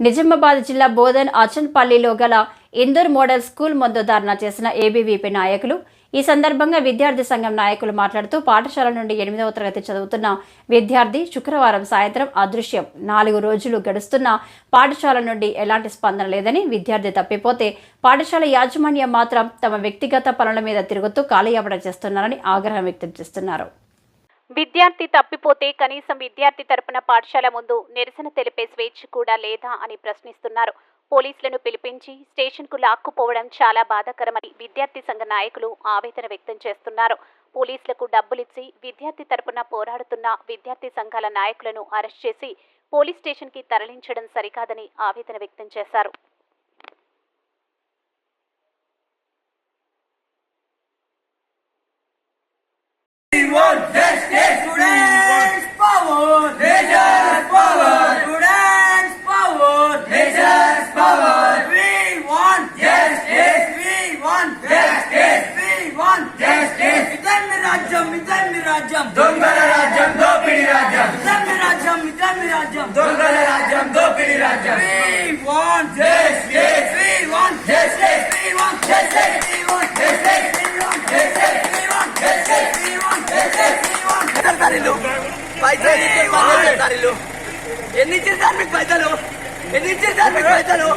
నిజామాబాద్ జిల్లా బోధన్ అచన్పల్లిలో గల Indur model school ముందు ధర్నా చేసిన ఏబీవీపీ నాయకులు ఈ సందర్భంగా విద్యార్థి సంఘం నాయకులు మాట్లాడుతూ పాఠశాల నుండి ఎనిమిదవ తరగతి చదువుతున్న విద్యార్థి శుక్రవారం సాయంత్రం అదృశ్యం. నాలుగు రోజులు గడుస్తున్న పాఠశాల నుండి ఎలాంటి స్పందన లేదని విద్యార్థి తప్పిపోతే పాఠశాల యాజమాన్యం మాత్రం తమ వ్యక్తిగత పనుల మీద తిరుగుతూ కాలయాపన చేస్తున్నారని ఆగ్రహం వ్యక్తం చేస్తున్నారు. విద్యార్థి తప్పిపోతే కనీసం విద్యార్థి తరపున పాఠశాల ముందు నిరసన తెలిపే స్వేచ్ఛ కూడా లేదా అని ప్రశ్నిస్తున్నారు. పోలీసులను పిలిపించి స్టేషన్కు లాక్కుపోవడం చాలా బాధాకరమని విద్యార్థి సంఘ నాయకులు ఆవేదన వ్యక్తం చేస్తున్నారు. పోలీసులకు డబ్బులిచ్చి విద్యార్థి తరపున పోరాడుతున్న విద్యార్థి సంఘాల నాయకులను అరెస్ట్ చేసి పోలీస్ స్టేషన్కి తరలించడం సరికాదని ఆవేదన వ్యక్తం చేశారు. రాజ్యం ఇదమ్మి రాజ్యం. దొంగల రాజ్యం దోపిడి రాజ్యం. ఇదమ్మి రాజ్యం ఇదమ్మి రాజ్యం. దొంగల రాజ్యం దోపిడి రాజ్యం. ఎన్ని ఇచ్చారు సార్ మీకు పైసలు? ఎన్ని ఇచ్చారు సార్ మీకు పైసలు?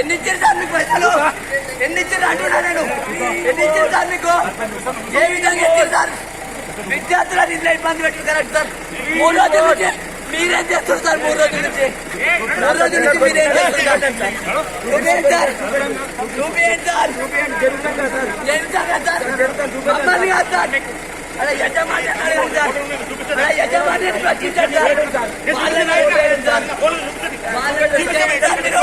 ఎన్ని ఇచ్చారు సార్ మీకు పైసలు? ఎన్ని ఇచ్చారు? అంటున్నా నేను ఎన్ని ఇచ్చారు సార్ మీకు? ఏ విధంగా ఇచ్చారు సార్? విద్యార్థులను ఇంట్లో ఇబ్బంది పెట్టి కరెక్ట్ సార్ మూడు రోజుల నుంచి మీరేం చేస్తారు సార్ మూడు రోజుల నుంచి మూడు రోజుల నుంచి మీరేం చేస్తున్నారు సార్ చూపేయండి సార్ జరుగుతుంది సార్ మమ్మల్ని కాదు సార్ అలా యజమాని అడగండి సార్ అలా యజమాని ప్రశ్నించండి సార్ వాళ్ళని అడగండి సార్ వాళ్ళని అడగండి సార్ మీరు.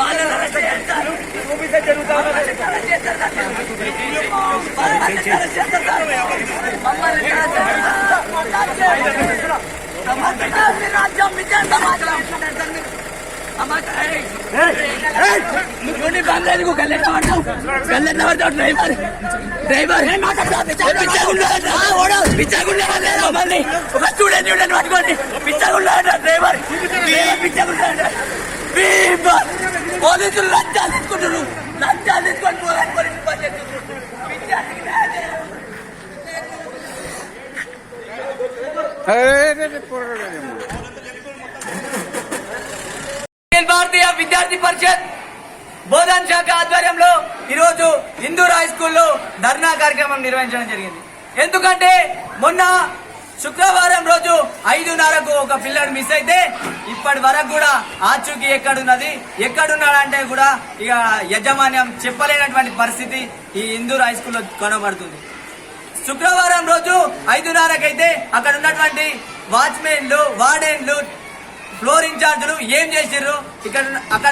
వాళ్ళని అరెస్ట్ చేయండి సార్. వాళ్ళని అరెస్ట్ చేస్తారు సార్ మీరు. వాళ్ళని అరెస్ట్ చేస్తారు సార్. మమ్మల్ని అరెస్ట్ చేస్తారు సార్. సమాజం రాజ్యం విజయం సమాజం యూనిఫామ్ లేదు గల్లెట్ పడతావు గల్లెట్ పడతావు డ్రైవర్. డ్రైవర్. పిచ్చగుండా మమ్మల్ని. ఒక స్టూడెంట్ స్టూడెంట్ పట్టుకోండి. పిచ్చగుండా డ్రైవర్. పిచ్చగుండా పోలీసులు లంచాలు తీసుకుంటున్నారు. భారతీయ విద్యార్థి పరిషత్ బోధన్ శాఖ ఆధ్వర్యంలో ఈరోజు హిందూ హై స్కూల్లో ధర్నా కార్యక్రమం నిర్వహించడం జరిగింది. ఎందుకంటే మొన్న శుక్రవారం రోజు ఐదున్నరకు ఒక పిల్లడు మిస్ అయితే ఇప్పటి వరకు కూడా ఆచూకీ ఎక్కడున్నది? ఎక్కడున్నాడంటే కూడా ఇక యజమాన్యం చెప్పలేనటువంటి పరిస్థితి ఈ హిందూ హై స్కూల్లో కనబడుతుంది. శుక్రవారం రోజు ఐదున్నరకైతే అక్కడ ఉన్నటువంటి వాచ్మెన్లు వార్డెన్లు ఫ్లోర్ ఇన్ఛార్జీలు ఏం చేసిర్రు? ఇక్కడ అక్కడ